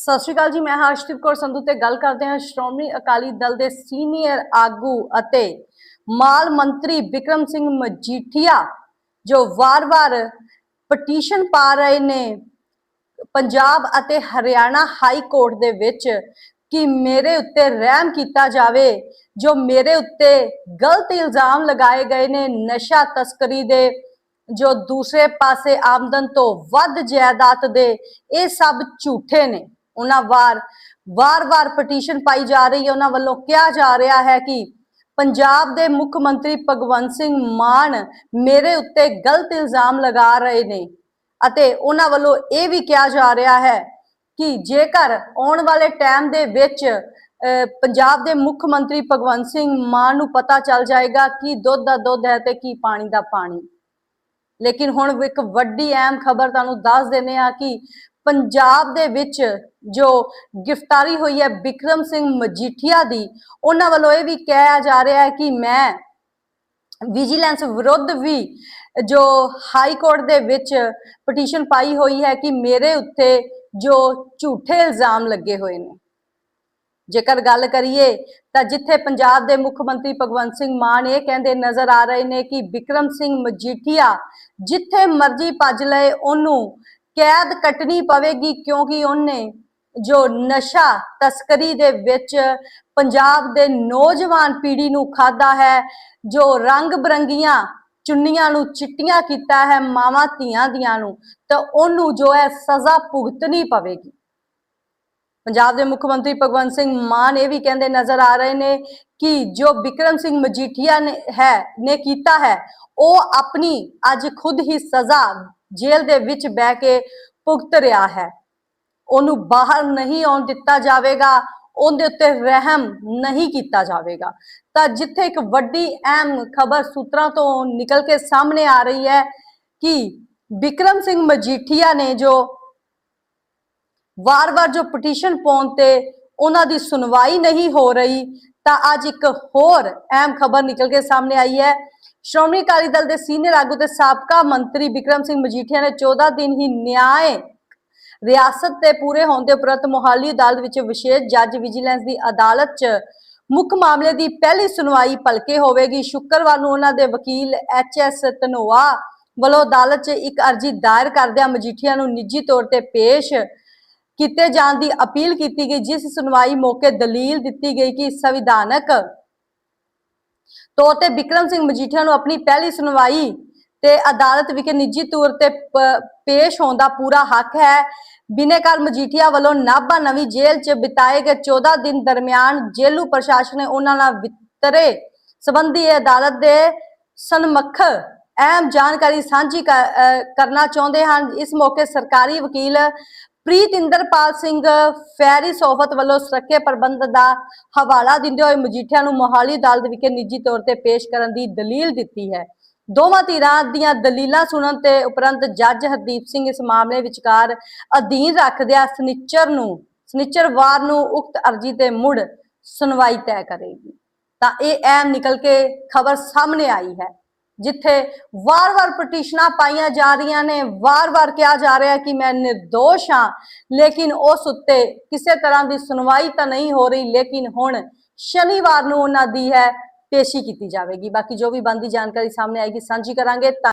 ਸਤਿ ਸ਼੍ਰੀ ਅਕਾਲ ਜੀ, ਮੈਂ ਹਰਸ਼ਦੀਪ ਕੌਰ ਸੰਧੂ ਤੇ ਗੱਲ ਕਰਦੇ ਹਾਂ ਸ਼੍ਰੋਮਣੀ ਅਕਾਲੀ ਦਲ ਦੇ ਸੀਨੀਅਰ ਆਗੂ ਅਤੇ ਮਾਲ ਮੰਤਰੀ ਵਿਕਰਮ ਸਿੰਘ ਮਜੀਠੀਆ, ਜੋ ਵਾਰ-ਵਾਰ ਪਟੀਸ਼ਨ ਪਾ ਰਹੇ ਨੇ ਪੰਜਾਬ ਅਤੇ ਹਰਿਆਣਾ ਹਾਈ ਕੋਰਟ ਦੇ ਵਿੱਚ ਕਿ ਮੇਰੇ ਉੱਤੇ ਰਹਿਮ ਕੀਤਾ ਜਾਵੇ, ਜੋ ਮੇਰੇ ਉੱਤੇ ਗਲਤ ਇਲਜ਼ਾਮ ਲਗਾਏ ਗਏ ਨੇ ਨਸ਼ਾ ਤਸਕਰੀ ਦੇ, ਜੋ ਦੂਸਰੇ ਪਾਸੇ ਆਮਦਨ ਤੋਂ ਵੱਧ ਜਾਇਦਾਦ ਦੇ, ਇਹ ਸਭ ਝੂਠੇ ਨੇ। ਉਹਨਾਂ ਵਾਰ ਵਾਰ-ਵਾਰ ਪਟੀਸ਼ਨ ਪਾਈ ਜਾ ਰਹੀ ਹੈ ਉਹਨਾਂ ਵੱਲੋਂ ਕਿਹਾ ਜਾ ਰਿਹਾ ਹੈ ਕਿ ਪੰਜਾਬ ਦੇ ਮੁੱਖ ਮੰਤਰੀ ਭਗਵੰਤ ਸਿੰਘ ਮਾਨ ਮੇਰੇ ਉੱਤੇ ਗਲਤ ਇਲਜ਼ਾਮ ਲਗਾ ਰਹੇ ਨੇ ਅਤੇ ਉਹਨਾਂ ਵੱਲੋਂ ਇਹ ਵੀ ਕਿਹਾ ਜਾ ਰਿਹਾ ਹੈ ਕਿ ਜੇਕਰ ਆਉਣ ਵਾਲੇ ਟਾਈਮ ਦੇ ਵਿੱਚ ਅਹ, ਪੰਜਾਬ ਦੇ ਮੁੱਖ ਮੰਤਰੀ ਭਗਵੰਤ ਸਿੰਘ ਮਾਨ ਨੂੰ ਪਤਾ ਚੱਲ ਜਾਏਗਾ ਕਿ ਦੁੱਧ ਦਾ ਦੁੱਧ ਹੈ ਤੇ ਕੀ ਪਾਣੀ ਦਾ ਪਾਣੀ। ਲੇਕਿਨ ਹੁਣ ਇੱਕ ਵੱਡੀ ਅਹਿਮ ਖਬਰ ਤੁਹਾਨੂੰ ਦੱਸ ਦਿੰਦੇ ਆ ਕਿ ਪੰਜਾਬ ਦੇ ਵਿੱਚ ਜੋ ਗ੍ਰਿਫਤਾਰੀ ਹੋਈ ਹੈ ਵਿਕਰਮ ਸਿੰਘ ਮਜੀਠੀਆ ਦੀ, ਉਹਨਾਂ ਵੱਲੋਂ ਇਹ ਵੀ ਕਿਹਾ ਜਾ ਰਿਹਾ ਹੈ ਕਿ ਮੈਂ ਵਿਜੀਲੈਂਸ ਵਿਰੁੱਧ ਵੀ ਜੋ ਹਾਈ ਕੋਰਟ ਦੇ ਵਿੱਚ ਪਟੀਸ਼ਨ ਪਾਈ ਹੋਈ ਹੈ ਕਿ ਮੇਰੇ ਉੱਤੇ ਜੋ ਝੂਠੇ ਇਲਜ਼ਾਮ ਲੱਗੇ ਹੋਏ ਨੇ। ਜੇਕਰ ਗੱਲ ਕਰੀਏ ਤਾਂ ਜਿੱਥੇ ਪੰਜਾਬ ਦੇ ਮੁੱਖ ਮੰਤਰੀ ਭਗਵੰਤ ਸਿੰਘ ਮਾਨ ਇਹ ਕਹਿੰਦੇ ਨਜ਼ਰ ਆ ਰਹੇ ਨੇ ਕਿ ਵਿਕਰਮ ਸਿੰਘ ਮਜੀਠੀਆ ਜਿੱਥੇ ਮਰਜ਼ੀ ਭੱਜ ਲਏ, ਉਹਨੂੰ ਕੈਦ ਕੱਟਣੀ ਪਵੇਗੀ ਕਿਉਂਕਿ ਉਹਨੇ ਜੋ ਨਸ਼ਾ ਤਸਕਰੀ ਦੇ ਵਿੱਚ ਪੰਜਾਬ ਦੇ ਨੌਜਵਾਨ ਪੀੜ੍ਹੀ ਨੂੰ ਖਾਦਾ ਹੈ, ਜੋ ਰੰਗ ਬਰੰਗੀਆਂ ਚੁੰਨੀਆਂ ਨੂੰ ਚਿੱਟੀਆਂ ਕੀਤਾ ਹੈ, ਮਾਵਾਂ ਧੀਆਂ ਦੀਆਂ ਨੂੰ, ਤਾਂ ਉਹਨੂੰ ਜੋ ਹੈ ਸਜ਼ਾ ਭੁਗਤਣੀ ਪਵੇਗੀ। ਪੰਜਾਬ ਦੇ ਮੁੱਖ ਮੰਤਰੀ ਭਗਵੰਤ ਸਿੰਘ ਮਾਨ ਇਹ ਵੀ ਕਹਿੰਦੇ ਨਜ਼ਰ ਆ ਰਹੇ ਨੇ ਕਿ ਜੋ ਵਿਕਰਮ ਸਿੰਘ ਮਜੀਠੀਆ ਨੇ ਹੈ ਨੇ ਕੀਤਾ ਹੈ, ਉਹ ਆਪਣੀ ਅੱਜ ਖੁਦ ਹੀ ਸਜ਼ਾ ਜੇਲ੍ਹ ਦੇ ਵਿੱਚ ਬਹਿ ਕੇ ਭੁਗਤ ਰਿਹਾ ਹੈ। ਉਹਨੂੰ ਬਾਹਰ ਨਹੀਂ ਆਉਣ ਦਿੱਤਾ ਜਾਵੇਗਾ, ਉਹਦੇ ਉੱਤੇ ਰਹਿਮ ਨਹੀਂ ਕੀਤਾ ਜਾਵੇਗਾ। ਤਾਂ ਜਿੱਥੇ ਇੱਕ ਵੱਡੀ ਅਹਿਮ ਖਬਰ ਸੂਤਰਾਂ ਤੋਂ ਨਿਕਲ ਕੇ ਸਾਹਮਣੇ ਆ ਰਹੀ ਹੈ ਕਿ ਵਿਕਰਮ ਸਿੰਘ ਮਜੀਠੀਆ ਨੇ ਜੋ ਵਾਰ-ਵਾਰ ਜੋ ਪਟੀਸ਼ਨ ਪਾਉਣ ਤੇ ਉਹਨਾਂ ਦੀ ਸੁਣਵਾਈ ਨਹੀਂ ਹੋ ਰਹੀ, ਤਾਂ ਅੱਜ ਇੱਕ ਹੋਰ ਅਹਿਮ ਖਬਰ ਨਿਕਲ ਕੇ ਸਾਹਮਣੇ ਆਈ ਹੈ ਸ਼੍ਰੋਮਣੀ ਅਕਾਲੀ ਦਲ ਦੇ ਸੀਨੀਅਰ ਆਗੂ ਤੇ ਸਾਬਕਾ ਮੰਤਰੀ ਵਿਕਰਮ ਸਿੰਘ ਮਜੀਠੀਆ ਨੇ 14 ਦਿਨ ਹੀ ਨਿਆਂ ਰਿਆਸਤ ਦੇ ਪੂਰੇ ਹੋਣ ਦੇ ਉਪਰੰਤ ਮੋਹਾਲੀ ਅਦਾਲਤ ਵਿੱਚ ਵਿਸ਼ੇਸ਼ ਜੱਜ ਵਿਜੀਲੈਂਸ ਦੀ ਅਦਾਲਤ 'ਚ ਮੁੱਖ ਮਾਮਲੇ ਦੀ ਪਹਿਲੀ ਸੁਣਵਾਈ ਭਲਕੇ ਹੋਵੇਗੀ। ਸ਼ੁੱਕਰਵਾਰ ਨੂੰ ਉਹਨਾਂ ਦੇ ਵਕੀਲ ਐਚ ਐਸ ਧਨੋਆ ਵੱਲੋਂ ਅਦਾਲਤ 'ਚ ਇੱਕ ਅਰਜੀ ਦਾਇਰ ਕਰਦਿਆਂ ਮਜੀਠੀਆ ਨੂੰ ਨਿੱਜੀ ਤੌਰ ਤੇ ਪੇਸ਼ ਕੀਤੇ ਜਾਣ ਦੀ ਅਪੀਲ ਕੀਤੀ ਗਈ, ਜਿਸ ਸੁਣਵਾਈ ਮੌਕੇ ਦਲੀਲ ਦਿੱਤੀ ਗਈ ਕਿ ਸੰਵਿਧਾਨਕ ਤੌਰ ਤੇ ਸਿੰਘ ਮਜੀਠੀਆ ਨੂੰ ਆਪਣੀ ਪਹਿਲੀ ਸੁਣਵਾਈ ਤੇ ਅਦਾਲਤ ਵਿਖੇ ਨਿੱਜੀ ਤੌਰ ਤੇ ਪੇਸ਼ ਹੋਣ ਦਾ ਪੂਰਾ ਹੱਕ ਹੈ। ਬਿਨੇਕਾਰ ਮਜੀਠੀਆ ਵੱਲੋਂ ਨਾਭਾ ਨਵੀਂ ਜੇਲ੍ਹ 'ਚ ਬਿਤਾਏ ਗਏ 14 ਦਿਨ ਦਰਮਿਆਨ ਜੇਲੂ ਪ੍ਰਸ਼ਾਸਨ ਨੇ ਉਹਨਾਂ ਨਾਲ ਵਿਤਰੇ ਸੰਬੰਧੀ ਅਦਾਲਤ ਦੇ ਸਨਮੁਖ ਅਹਿਮ ਜਾਣਕਾਰੀ ਸਾਂਝੀ ਕਰਨਾ ਚਾਹੁੰਦੇ ਹਨ। ਇਸ ਮੌਕੇ ਸਰਕਾਰੀ ਵਕੀਲ ਪ੍ਰੀਤਿੰਦਰਪਾਲ ਸਿੰਘ ਫੈਰੀ ਸੋਫਤ ਵੱਲੋਂ ਸੁਰੱਖਿਆ ਪ੍ਰਬੰਧ ਦਾ ਹਵਾਲਾ ਦਿੰਦੇ ਹੋਏ ਮਜੀਠੀਆ ਨੂੰ ਮੋਹਾਲੀ ਅਦਾਲਤ ਵਿਖੇ ਨਿੱਜੀ ਤੌਰ ਤੇ ਪੇਸ਼ ਕਰਨ ਦੀ ਦਲੀਲ ਦਿੱਤੀ ਹੈ। ਦੋਵਾਂ ਧਿਰਾਂ ਦੀਆਂ ਦਲੀਲਾਂ ਸੁਣਨ ਤੇ ਉਪਰੰਤ ਜੱਜ ਹਰਦੀਪ ਸਿੰਘ ਇਸ ਮਾਮਲੇ ਵਿਚਕਾਰ ਅਧੀਨ ਰੱਖਦਿਆਂ ਸਨਿਚਰ ਨੂੰ ਸਨਿਚਰਵਾਰ ਨੂੰ ਉਕਤ ਅਰਜੀ ਤੇ ਮੁੜ ਸੁਣਵਾਈ ਤੈਅ ਕਰੇਗੀ। ਤਾਂ ਇਹ ਐਮ ਨਿਕਲ ਕੇ ਖਬਰ ਸਾਹਮਣੇ ਆਈ ਹੈ। ਜਿੱਥੇ ਵਾਰ-ਵਾਰ ਪਟੀਸ਼ਨਾਂ ਪਾਈਆਂ ਜਾ ਰਹੀਆਂ ਨੇ, ਵਾਰ-ਵਾਰ ਕਿਹਾ ਜਾ ਰਿਹਾ ਕਿ ਮੈਂ નિર્ਦੋਸ਼ ਹਾਂ, ਲੇਕਿਨ ਉਸ ਉੱਤੇ ਕਿਸੇ ਤਰ੍ਹਾਂ ਦੀ ਸੁਣਵਾਈ ਤਾਂ ਨਹੀਂ ਹੋ ਰਹੀ, ਲੇਕਿਨ ਹੁਣ ਸ਼ਨੀਵਾਰ ਨੂੰ ਉਹਨਾਂ ਦੀ ਹੈ ਪੇਸ਼ੀ ਕੀਤੀ ਜਾਵੇਗੀ। ਬਾਕੀ ਜੋ ਵੀ ਬੰਦੀ ਜਾਣਕਾਰੀ ਸਾਹਮਣੇ ਆਏਗੀ, ਸਾਂਝੀ ਕਰਾਂਗੇ। ਤਾਂ